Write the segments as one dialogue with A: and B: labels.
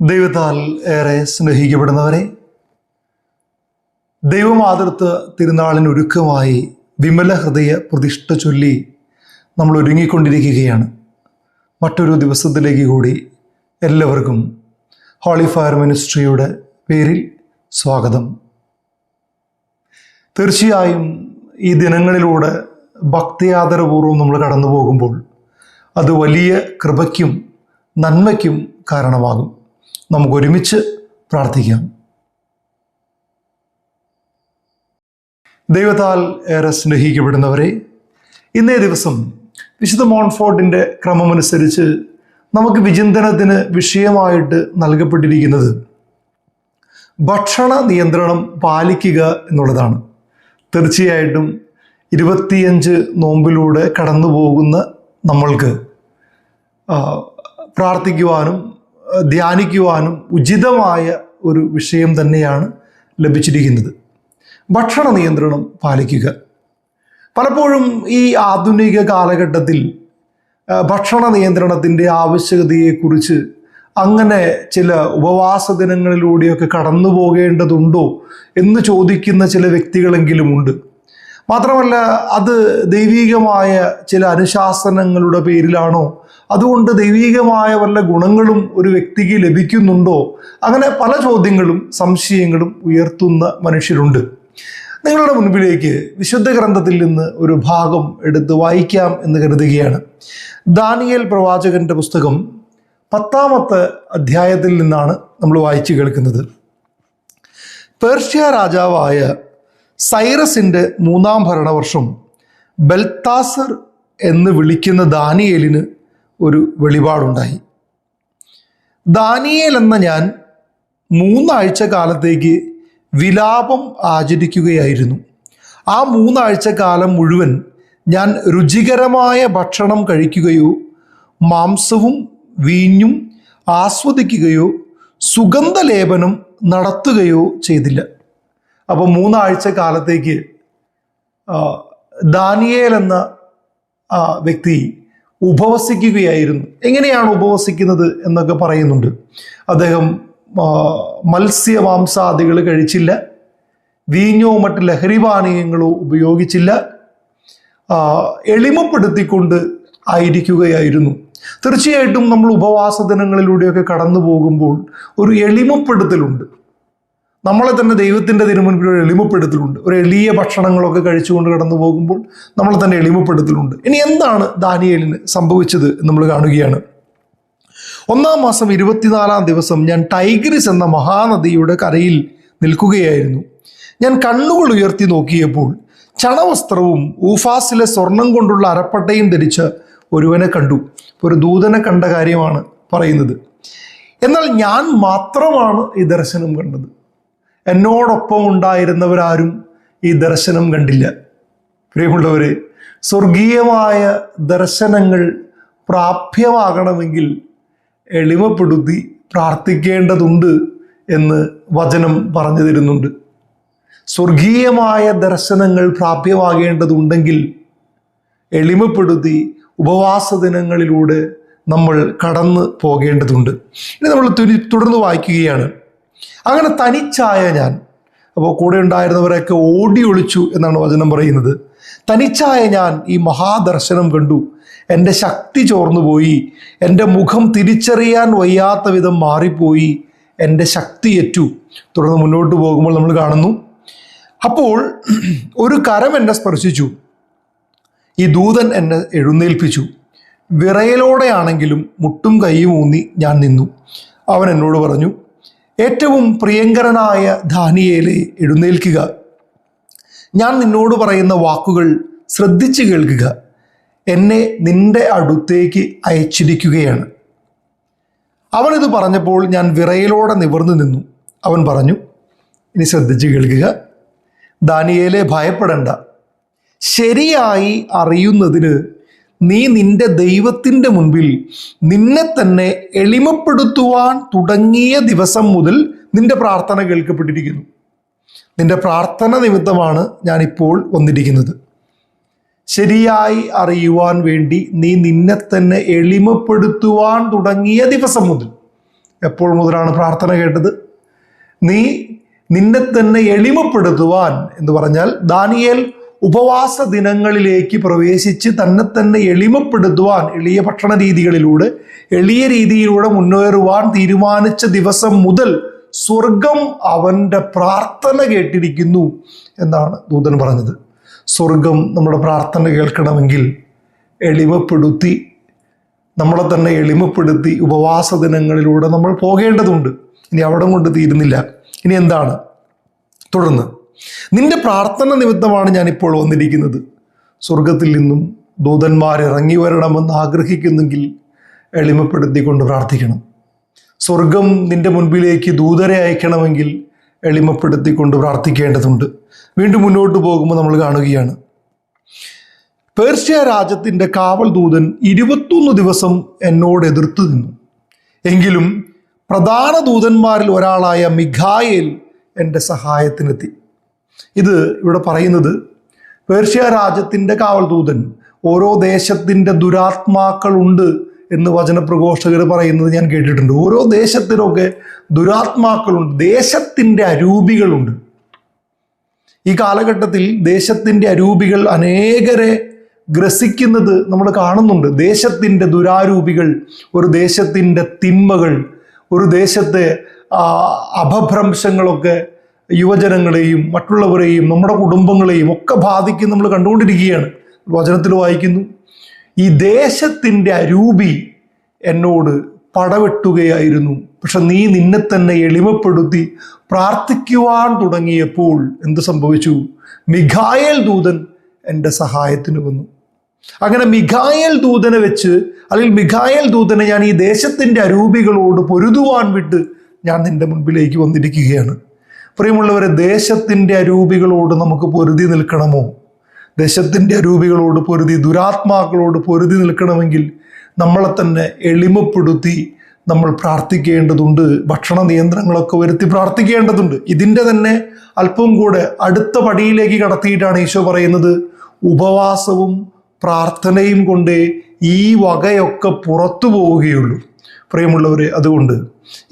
A: ദൈവത്താൽ ഏറെ സ്നേഹിക്കപ്പെടുന്നവരെ ദൈവമാതൃത്വ തിരുനാളിന് ഒരുക്കമായി വിമല ഹൃദയ പ്രതിഷ്ഠ ചൊല്ലി നമ്മൾ ഒരുങ്ങിക്കൊണ്ടിരിക്കുകയാണ്. മറ്റൊരു ദിവസത്തിലേക്ക് കൂടി എല്ലാവർക്കും ഹോളി ഫയർ മിനിസ്ട്രിയുടെ പേരിൽ സ്വാഗതം. തീർച്ചയായും ഈ ദിനങ്ങളിലൂടെ ഭക്തിയാദരപൂർവം നമ്മൾ കടന്നു പോകുമ്പോൾ അത് വലിയ കൃപയ്ക്കും നന്മയ്ക്കും കാരണമാകും. നമുക്ക് ഒരുമിച്ച് പ്രാർത്ഥിക്കാം. ദൈവത്താൽ ഏറെ സ്നേഹിക്കപ്പെടുന്നവരെ ഇന്നേ ദിവസം വിശുദ്ധ മോൺഫോർഡിന്റെ ക്രമമനുസരിച്ച് നമുക്ക് വിചിന്തനത്തിന് വിഷയമായിട്ട് നൽകപ്പെട്ടിരിക്കുന്നത് ഭക്ഷണ നിയന്ത്രണം പാലിക്കുക എന്നുള്ളതാണ്. തീർച്ചയായിട്ടും ഇരുപത്തിയഞ്ച് നോമ്പിലൂടെ കടന്നു പോകുന്ന നമ്മൾക്ക് പ്രാർത്ഥിക്കുവാനും ധ്യാനിക്കുവാനും ഉചിതമായ ഒരു വിഷയം തന്നെയാണ് ലഭിച്ചിരിക്കുന്നത്. ഭക്ഷണ നിയന്ത്രണം പാലിക്കുക. പലപ്പോഴും ഈ ആധുനിക കാലഘട്ടത്തിൽ ഭക്ഷണ നിയന്ത്രണത്തിന്റെ ആവശ്യകതയെക്കുറിച്ച് അങ്ങനെ ചില ഉപവാസ ദിനങ്ങളിലൂടെയൊക്കെ കടന്നു പോകേണ്ടതുണ്ടോ എന്ന് ചോദിക്കുന്ന ചില വ്യക്തികളെങ്കിലും ഉണ്ട് മാത്രമല്ല അത് ദൈവീകമായ ചില അനുശാസനങ്ങളുടെ പേരിലാണോ അതുകൊണ്ട് ദൈവീകമായ വല്ല ഗുണങ്ങളും ഒരു വ്യക്തിക്ക് ലഭിക്കുന്നുണ്ടോ? അങ്ങനെ പല ചോദ്യങ്ങളും സംശയങ്ങളും ഉയർത്തുന്ന മനുഷ്യരുണ്ട്. നിങ്ങളുടെ മുൻപിലേക്ക് വിശുദ്ധ ഗ്രന്ഥത്തിൽ നിന്ന് ഒരു ഭാഗം എടുത്ത് വായിക്കാം എന്ന് കരുതുകയാണ്. ദാനിയൽ പ്രവാചകന്റെ പുസ്തകം പത്താമത്തെ അധ്യായത്തിൽ നിന്നാണ് നമ്മൾ വായിച്ചു കേൾക്കുന്നത്. പേർഷ്യ രാജാവായ സൈറസിന്റെ മൂന്നാം ഭരണവർഷം ബൽത്താസർ എന്ന് വിളിക്കുന്ന ദാനിയേലിന് ഒരു വെളിപാടുണ്ടായി. ദാനിയേൽ എന്ന ഞാൻ മൂന്നാഴ്ച കാലത്തേക്ക് വിലാപം ആചരിക്കുകയായിരുന്നു. ആ മൂന്നാഴ്ച കാലം മുഴുവൻ ഞാൻ രുചികരമായ ഭക്ഷണം കഴിക്കുകയോ മാംസവും വീഞ്ഞും ആസ്വദിക്കുകയോ സുഗന്ധലേപനം നടത്തുകയോ ചെയ്തില്ല. അപ്പോൾ മൂന്നാഴ്ച കാലത്തേക്ക് ദാനിയേൽ എന്ന വ്യക്തി ഉപവസിക്കുകയായിരുന്നു. എങ്ങനെയാണ് ഉപവസിക്കുന്നത് എന്നൊക്കെ പറയുന്നുണ്ട്. അദ്ദേഹം മത്സ്യമാംസാദികൾ കഴിച്ചില്ല. വീഞ്ഞോ മറ്റ് ലഹരിപാനീയങ്ങളോ ഉപയോഗിച്ചില്ല. ആ, എളിമപ്പെടുത്തിക്കൊണ്ട് ആയിരിക്കുകയായിരുന്നു. തീർച്ചയായിട്ടും നമ്മൾ ഉപവാസ ദിനങ്ങളിലൂടെയൊക്കെ കടന്നു പോകുമ്പോൾ ഒരു എളിമപ്പെടുത്തലുണ്ട്. നമ്മളെ തന്നെ ദൈവത്തിന്റെ തിരുമുൻപിൽ ഒരു എളിമപ്പെടുത്തലുണ്ട്. ഒരു എളിയ ഭക്ഷണങ്ങളൊക്കെ കഴിച്ചുകൊണ്ട് കടന്നു പോകുമ്പോൾ നമ്മളെ തന്നെ എളിമപ്പെടുത്തലുണ്ട്. ഇനി എന്താണ് ദാനിയേലിന് സംഭവിച്ചത് നമ്മൾ കാണുകയാണ്. ഒന്നാം മാസം ഇരുപത്തിനാലാം ദിവസം ഞാൻ ടൈഗ്രിസ് എന്ന മഹാനദിയുടെ കരയിൽ നിൽക്കുകയായിരുന്നു. ഞാൻ കണ്ണുകൾ ഉയർത്തി നോക്കിയപ്പോൾ ചണവസ്ത്രവും ഊഫാസിലെ സ്വർണം കൊണ്ടുള്ള അരപ്പട്ടയും ധരിച്ച ഒരുവനെ കണ്ടു. ഒരു ദൂതനെ കണ്ട കാര്യമാണ് പറയുന്നത്. എന്നാൽ ഞാൻ മാത്രമാണ് ഈ ദർശനം കണ്ടത്. എന്നോടൊപ്പം ഉണ്ടായിരുന്നവരാരും ഈ ദർശനം കണ്ടില്ല. പ്രിയമുള്ളവരെ സ്വർഗീയമായ ദർശനങ്ങൾ പ്രാപ്യമാകണമെങ്കിൽ എളിമപ്പെടുത്തി പ്രാർത്ഥിക്കേണ്ടതുണ്ട് എന്ന് വചനം പറഞ്ഞു തരുന്നുണ്ട്. സ്വർഗീയമായ ദർശനങ്ങൾ പ്രാപ്യമാകേണ്ടതുണ്ടെങ്കിൽ എളിമപ്പെടുത്തി ഉപവാസ ദിനങ്ങളിലൂടെ നമ്മൾ കടന്നു പോകേണ്ടതുണ്ട്. ഇനി നമ്മൾ തുടർന്ന് വായിക്കുകയാണ്. അങ്ങനെ തനിച്ചായ ഞാൻ. അപ്പോൾ കൂടെ ഉണ്ടായിരുന്നവരൊക്കെ ഓടി ഒളിച്ചു എന്നാണ് വചനം പറയുന്നത്. തനിച്ചായ ഞാൻ ഈ മഹാദർശനം കണ്ടു. എന്റെ ശക്തി ചോർന്നുപോയി എന്റെ മുഖം തിരിച്ചറിയാൻ വയ്യാത്ത വിധം മാറിപ്പോയി. എന്റെ ശക്തി ഏറ്റു. തുടർന്ന് മുന്നോട്ട് പോകുമ്പോൾ നമ്മൾ കാണുന്നു. അപ്പോൾ ഒരു കരം എന്നെ സ്പർശിച്ചു. ഈ ദൂതൻ എന്നെ എഴുന്നേൽപ്പിച്ചു. വിറയലോടെയാണെങ്കിലും മുട്ടും കൈയും ഊന്നി ഞാൻ നിന്നു. അവൻ എന്നോട് പറഞ്ഞു ഏറ്റവും പ്രിയങ്കരനായ ധാനിയേലെ എഴുന്നേൽക്കുക. ഞാൻ നിന്നോട് പറയുന്ന വാക്കുകൾ ശ്രദ്ധിച്ചു കേൾക്കുക. എന്നെ നിന്റെ അടുത്തേക്ക് അയച്ചിരിക്കുകയാണ്. അവൻ ഇത് പറഞ്ഞപ്പോൾ ഞാൻ വിറയലോടെ നിവർന്നു നിന്നു. അവൻ പറഞ്ഞു ഇനി ശ്രദ്ധിച്ചു കേൾക്കുക. ദാനിയേലെ ഭയപ്പെടണ്ട. ശരിയായി അറിയുന്നതിന് നീ നിന്റെ ദൈവത്തിന്റെ മുൻപിൽ നിന്നെ തന്നെ എളിമപ്പെടുത്തുവാൻ തുടങ്ങിയ ദിവസം മുതൽ നിന്റെ പ്രാർത്ഥന കേൾക്കപ്പെട്ടിരിക്കുന്നു. നിന്റെ പ്രാർത്ഥന നിമിത്തമാണ് ഞാനിപ്പോൾ വന്നിരിക്കുന്നത്. ശരിയായി അറിയുവാൻ വേണ്ടി നീ നിന്നെ തന്നെ എളിമപ്പെടുത്തുവാൻ തുടങ്ങിയ ദിവസം മുതൽ. എപ്പോൾ മുതലാണ് പ്രാർത്ഥന കേട്ടത്? നീ നിന്നെ തന്നെ എളിമപ്പെടുത്തുവാൻ എന്ന് പറഞ്ഞാൽ ദാനിയേൽ ഉപവാസ ദിനങ്ങളിലേക്ക് പ്രവേശിച്ച് തന്നെ തന്നെ എളിമപ്പെടുത്തുവാൻ എളിയ ഭക്ഷണ രീതികളിലൂടെ എളിയ രീതിയിലൂടെ മുന്നേറുവാൻ തീരുമാനിച്ച ദിവസം മുതൽ സ്വർഗം അവന്റെ പ്രാർത്ഥന കേട്ടിരിക്കുന്നു എന്നാണ് ദൂതൻ പറഞ്ഞത്. സ്വർഗം നമ്മുടെ പ്രാർത്ഥന കേൾക്കണമെങ്കിൽ എളിമപ്പെടുത്തി നമ്മളെ തന്നെ എളിമപ്പെടുത്തി ഉപവാസ ദിനങ്ങളിലൂടെ നമ്മൾ പോകേണ്ടതുണ്ട്. ഇനി അവിടം കൊണ്ട് തീരുന്നില്ല. ഇനി എന്താണ്? തുടർന്ന്. നിന്റെ പ്രാർത്ഥന നിമിത്തമാണ് ഞാനിപ്പോൾ വന്നിരിക്കുന്നത്. സ്വർഗത്തിൽ നിന്നും ദൂതന്മാർ ഇറങ്ങി വരണമെന്ന് ആഗ്രഹിക്കുന്നെങ്കിൽ എളിമപ്പെടുത്തിക്കൊണ്ട് പ്രാർത്ഥിക്കണം. സ്വർഗം നിന്റെ മുൻപിലേക്ക് ദൂതരെ അയക്കണമെങ്കിൽ എളിമപ്പെടുത്തിക്കൊണ്ട് പ്രാർത്ഥിക്കേണ്ടതുണ്ട്. വീണ്ടും മുന്നോട്ട് പോകുമ്പോൾ നമ്മൾ കാണുകയാണ്. പേർഷ്യ രാജ്യത്തിന്റെ കാവൽ ദൂതൻ ഇരുപത്തൊന്ന് ദിവസം എന്നോട് എതിർത്തു നിന്നു. എങ്കിലും പ്രധാന ദൂതന്മാരിൽ ഒരാളായ മിഖായേൽ എന്റെ സഹായത്തിനെത്തി. ഇത് ഇവിടെ പറയുന്നത് പേർഷ്യ രാജ്യത്തിന്റെ കാവൽദൂതൻ ഓരോ ദേശത്തിന്റെ ദുരാത്മാക്കളുണ്ട് എന്ന് വചനപ്രഘോഷകർ പറയുന്നത് ഞാൻ കേട്ടിട്ടുണ്ട്. ഓരോ ദേശത്തിനൊക്കെ ദുരാത്മാക്കളുണ്ട് ദേശത്തിന്റെ അരൂപികളുണ്ട്. ഈ കാലഘട്ടത്തിൽ ദേശത്തിന്റെ അരൂപികൾ അനേകരെ ഗ്രസിക്കുന്നത് നമ്മൾ കാണുന്നുണ്ട്. ദേശത്തിന്റെ ദുരാരൂപികൾ ഒരു ദേശത്തിന്റെ തിന്മകൾ ഒരു ദേശത്തെ അപഭ്രംശങ്ങളൊക്കെ യുവജനങ്ങളെയും മറ്റുള്ളവരെയും നമ്മുടെ കുടുംബങ്ങളെയും ഒക്കെ ബാധിക്കും നമ്മൾ കണ്ടുകൊണ്ടിരിക്കുകയാണ്. വചനത്തിൽ വായിക്കുന്നു ഈ ദേശത്തിന്റെ അരൂപി എന്നോട് പടവെട്ടുകയായിരുന്നു. പക്ഷെ നീ നിന്നെ തന്നെ എളിമപ്പെടുത്തി പ്രാർത്ഥിക്കുവാൻ തുടങ്ങിയപ്പോൾ എന്ത് സംഭവിച്ചു? മിഖായേൽ ദൂതൻ എന്റെ സഹായത്തിന് വന്നു. അങ്ങനെ മിഖായേൽ ദൂതനെ വെച്ച് അല്ലെങ്കിൽ മിഖായേൽ ദൂതനെ ഞാൻ ഈ ദേശത്തിന്റെ അരൂപികളോട് പൊരുതുവാൻ വിട്ട് ഞാൻ നിന്റെ മുൻപിലേക്ക് വന്നിരിക്കുകയാണ്. പ്രിയമുള്ളവരെ ദേശത്തിന്റെ അരൂപികളോട് നമുക്ക് പൊരുതി നിൽക്കണമോ? ദേശത്തിന്റെ അരൂപികളോട് പൊരുതി ദുരാത്മാക്കളോട് പൊരുതി നിൽക്കണമെങ്കിൽ നമ്മളെ തന്നെ എളിമപ്പെടുത്തി നമ്മൾ പ്രാർത്ഥിക്കേണ്ടതുണ്ട്. ഭക്ഷണ നിയന്ത്രണങ്ങളൊക്കെ വരുത്തി പ്രാർത്ഥിക്കേണ്ടതുണ്ട്. ഇതിന്റെ തന്നെ അല്പം കൂടെ അടുത്ത പടിയിലേക്ക് കടത്തിയിട്ടാണ് ഈശോ പറയുന്നത്. ഉപവാസവും പ്രാർത്ഥനയും കൊണ്ടേ ഈ വകയൊക്കെ പുറത്തു പോവുകയുള്ളൂ. പ്രിയമുള്ളവരെ അതുകൊണ്ട്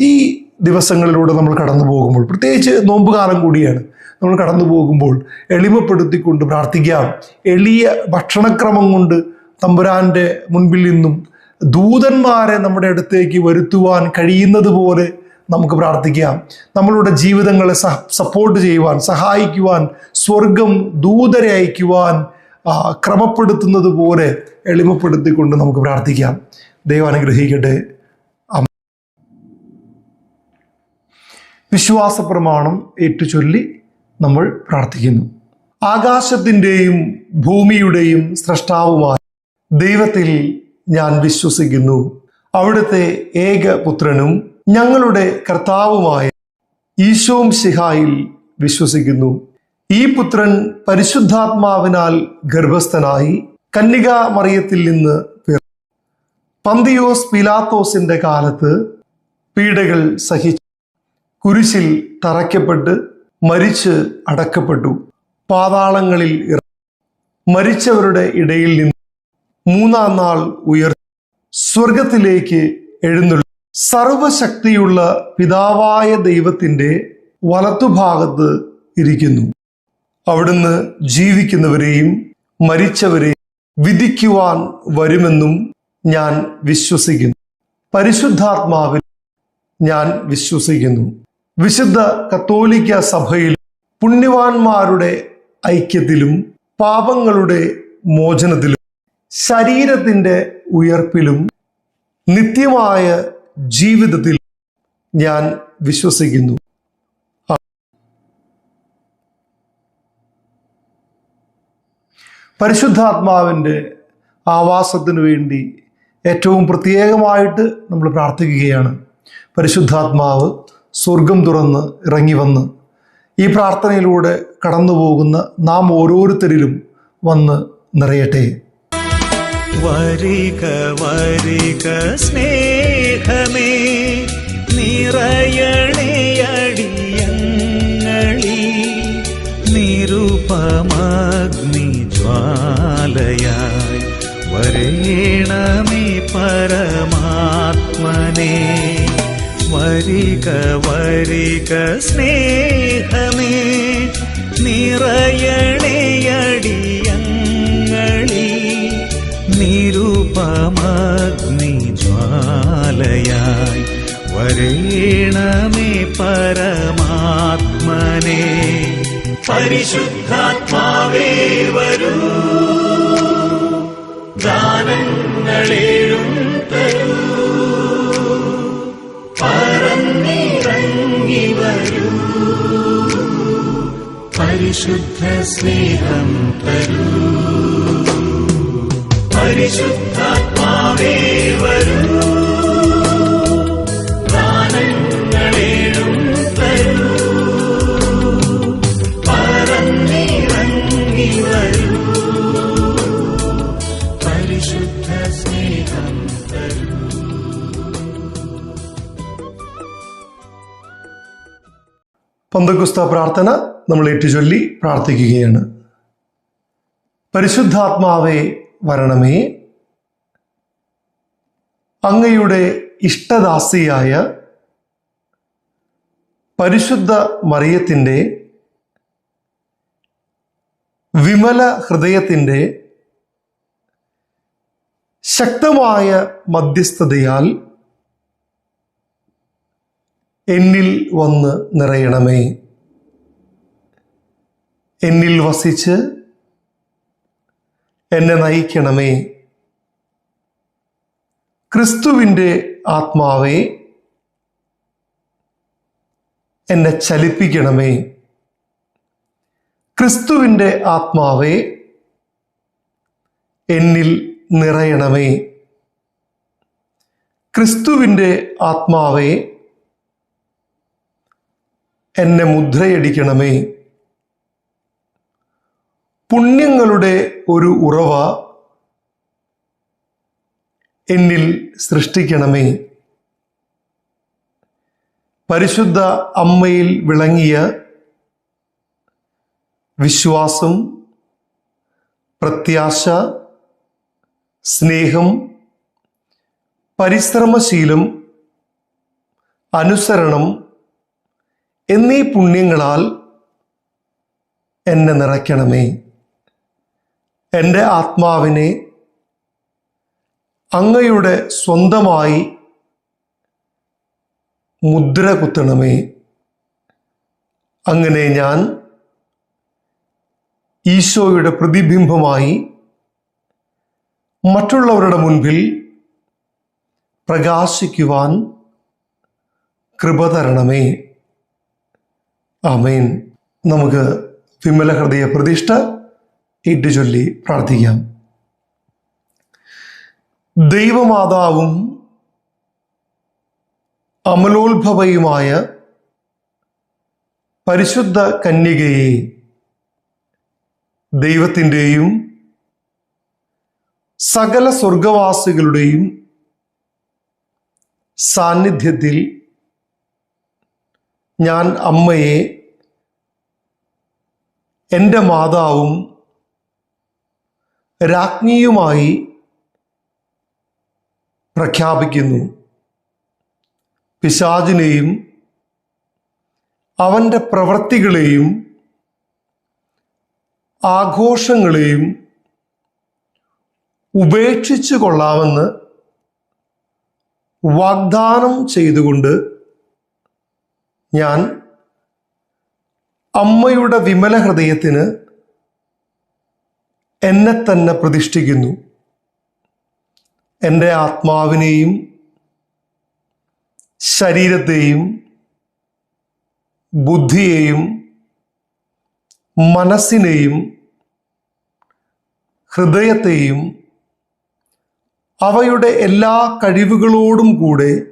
A: ഈ ദിവസങ്ങളിലൂടെ നമ്മൾ കടന്നു പോകുമ്പോൾ പ്രത്യേകിച്ച് നോമ്പുകാലം കൂടിയാണ് നമ്മൾ കടന്നു പോകുമ്പോൾ എളിമപ്പെടുത്തിക്കൊണ്ട് പ്രാർത്ഥിക്കാം. എളിയ ഭക്ഷണക്രമം കൊണ്ട് തമ്പുരാന്റെ മുൻപിൽ നിന്നും ദൂതന്മാരെ നമ്മുടെ അടുത്തേക്ക് വരുത്തുവാൻ കഴിയുന്നത് പോലെ നമുക്ക് പ്രാർത്ഥിക്കാം. നമ്മളുടെ ജീവിതങ്ങളെ സഹ സപ്പോർട്ട് ചെയ്യുവാൻ സഹായിക്കുവാൻ സ്വർഗം ദൂതരെ അയക്കുവാൻ ക്രമപ്പെടുത്തുന്നത് പോലെ എളിമപ്പെടുത്തിക്കൊണ്ട് നമുക്ക് പ്രാർത്ഥിക്കാം. ദൈവം അനുഗ്രഹിക്കട്ടെ. വിശ്വാസ പ്രമാണം ഏറ്റുചൊല്ലി നമ്മൾ പ്രാർത്ഥിക്കുന്നു. ആകാശത്തിന്റെയും ഭൂമിയുടെയും സൃഷ്ടാവുമായ ദൈവത്തിൽ ഞാൻ വിശ്വസിക്കുന്നു. അവിടുത്തെ ഏക പുത്രനും ഞങ്ങളുടെ കർത്താവുമായ ഈശോം ശിഹായിൽ വിശ്വസിക്കുന്നു. ഈ പുത്രൻ പരിശുദ്ധാത്മാവിനാൽ ഗർഭസ്ഥനായി കന്യക മറിയത്തിൽ നിന്ന് പിറന്നു. പന്തിയോസ് പിലാത്തോസിന്റെ കാലത്ത് പീഡകൾ സഹിച്ചു. കുരിശിൽ തറയ്ക്കപ്പെട്ട് മരിച്ച് അടക്കപ്പെട്ടു. പാതാളങ്ങളിൽ മരിച്ചവരുടെ ഇടയിൽ നിന്ന് മൂന്നാം നാൾ ഉയർ സ്വർഗത്തിലേക്ക് എഴുന്നള്ളി. സർവശക്തിയുള്ള പിതാവായ ദൈവത്തിന്റെ വലത്തുഭാഗത്ത് ഇരിക്കുന്നു. അവിടുന്ന് ജീവിക്കുന്നവരെയും മരിച്ചവരെ വിധിക്കുവാൻ വരുമെന്നും ഞാൻ വിശ്വസിക്കുന്നു. പരിശുദ്ധാത്മാവിൽ ഞാൻ വിശ്വസിക്കുന്നു. വിശുദ്ധ കത്തോലിക്ക സഭയിൽ പുണ്യവാന്മാരുടെ ഐക്യത്തിലും പാപങ്ങളുടെ മോചനത്തിലും ശരീരത്തിന്റെ ഉയർപ്പിലും നിത്യമായ ജീവിതത്തിൽ ഞാൻ വിശ്വസിക്കുന്നു. പരിശുദ്ധാത്മാവിന്റെ ആവാസത്തിനു വേണ്ടി ഏറ്റവും പ്രത്യേകമായിട്ട് നമ്മൾ പ്രാർത്ഥിക്കുകയാണ്. പരിശുദ്ധാത്മാവ് സ്വർഗം തുറന്ന് ഇറങ്ങി വന്ന് ഈ പ്രാർത്ഥനയിലൂടെ കടന്നു പോകുന്ന നാം ഓരോരുത്തരിലും വന്ന് നിറയട്ടെ.
B: വരിക വരിക സ്നേഹമേ നിറയണേ നിരുപമാഗ്നി നിരുപമഗ്നി ജ്വാലയായി വരേണമേ പരമാത്മനെ. വരിക വരിക സ്നേഹമേ നിറയണിയടിയങ്ങളി നിരുപമഗ്നി ജ്വാലയായി വരേണമേ പരമാത്മനെ. പരിശുദ്ധാത്മാവേ വരൂ ദാനങ്ങളേഴും പരിശുദ്ധ സ്നേഹം തരൂ. പരിശുദ്ധാത്മാവേ
A: പന്തക്കുസ്ത പ്രാർത്ഥന നമ്മൾ ഏറ്റുചൊല്ലി പ്രാർത്ഥിക്കുകയാണ്. പരിശുദ്ധാത്മാവേ വരണമേ. അങ്ങയുടെ ഇഷ്ടദാസിയായ പരിശുദ്ധ മറിയത്തിന്റെ വിമല ഹൃദയത്തിന്റെ ശക്തമായ മധ്യസ്ഥതയാൽ എന്നിൽ വന്ന് നിറയണമേ. എന്നിൽ വസിച്ച് എന്നെ നയിക്കണമേ. ക്രിസ്തുവിന്റെ ആത്മാവെ എന്നെ ചലിപ്പിക്കണമേ. ക്രിസ്തുവിന്റെ ആത്മാവെ എന്നിൽ നിറയണമേ. ക്രിസ്തുവിന്റെ ആത്മാവെ എന്നെ മുദ്രയടിക്കണമേ. പുണ്യങ്ങളുടെ ഒരു ഉറവ എന്നിൽ സൃഷ്ടിക്കണമേ. പരിശുദ്ധ അമ്മയിൽ വിളങ്ങിയ വിശ്വാസം പ്രത്യാശ സ്നേഹം പരിശ്രമശീലം അനുസരണം എന്നീ പുണ്യങ്ങളാൽ എന്നെ നിറയ്ക്കണമേ. എന്റെ ആത്മാവിനെ അങ്ങയുടെ സ്വന്തമായി മുദ്ര കുത്തണമേ. അങ്ങനെ ഞാൻ ഈശോയുടെ പ്രതിബിംബമായി മറ്റുള്ളവരുടെ മുൻപിൽ പ്രകാശിക്കുവാൻ കൃപ തരണമേ. ആമേൻ. നമുക്ക് വിമല ഹൃദയ പ്രതിഷ്ഠ ഏറ്റുചൊല്ലി പ്രാർത്ഥിക്കാം. ദൈവമാതാവും അമലോത്ഭവയുമായ പരിശുദ്ധ കന്യകയെ ദൈവത്തിന്റെയും സകല സ്വർഗവാസികളുടെയും സാന്നിധ്യത്തിൽ ഞാൻ അമ്മയെ എന്റെ മാതാവും രാജ്ഞിയുമായി പ്രഖ്യാപിക്കുന്നു. പിശാചിനെയും അവന്റെ പ്രവൃത്തികളെയും ആഘോഷങ്ങളെയും ഉപേക്ഷിച്ചു കൊള്ളാമെന്ന് വാഗ്ദാനം ചെയ്തുകൊണ്ട് ഞാൻ അമ്മയുടെ വിമല ഹൃദയത്തിന് എന്നെ തന്നെ പ്രതിഷ്ഠിക്കുന്നു. എന്റെ ആത്മാവിനെയും ശരീരത്തെയും ബുദ്ധിയെയും മനസ്സിനെയും ഹൃദയത്തെയും അവയുടെ എല്ലാ കഴിവുകളോടും കൂടെ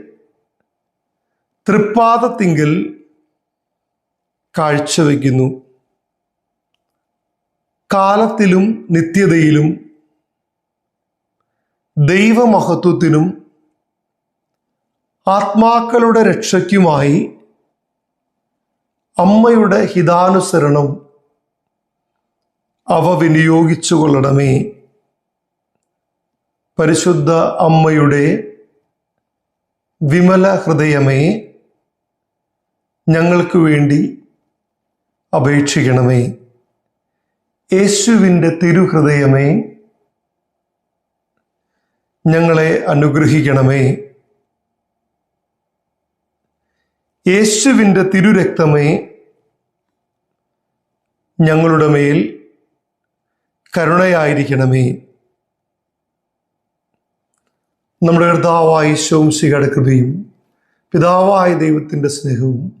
A: തൃപ്പാദത്തിങ്കൽ കാഴ്ചവെക്കുന്നു കാലത്തിലും നിത്യതയിലും ദൈവമഹത്വത്തിനും ആത്മാക്കളുടെ രക്ഷയ്ക്കുമായി അമ്മയുടെ ഹിതാനുസരണം അവ വിനിയോഗിച്ചു കൊള്ളണമേ. പരിശുദ്ധ അമ്മയുടെ വിമല ഹൃദയമേ ഞങ്ങൾക്ക് വേണ്ടി അപേക്ഷിക്കണമേ. യേശുവിന്റെ തിരുഹൃദയമേ ഞങ്ങളെ അനുഗ്രഹിക്കണമേ. യേശുവിന്റെ തിരുരക്തമേ ഞങ്ങളുടെ മേൽ കരുണയായിരിക്കണമേ. നമ്മുടെ കർത്താവായ ശോംശികയുടെ കൃപയും പിതാവായ ദൈവത്തിന്റെ സ്നേഹവും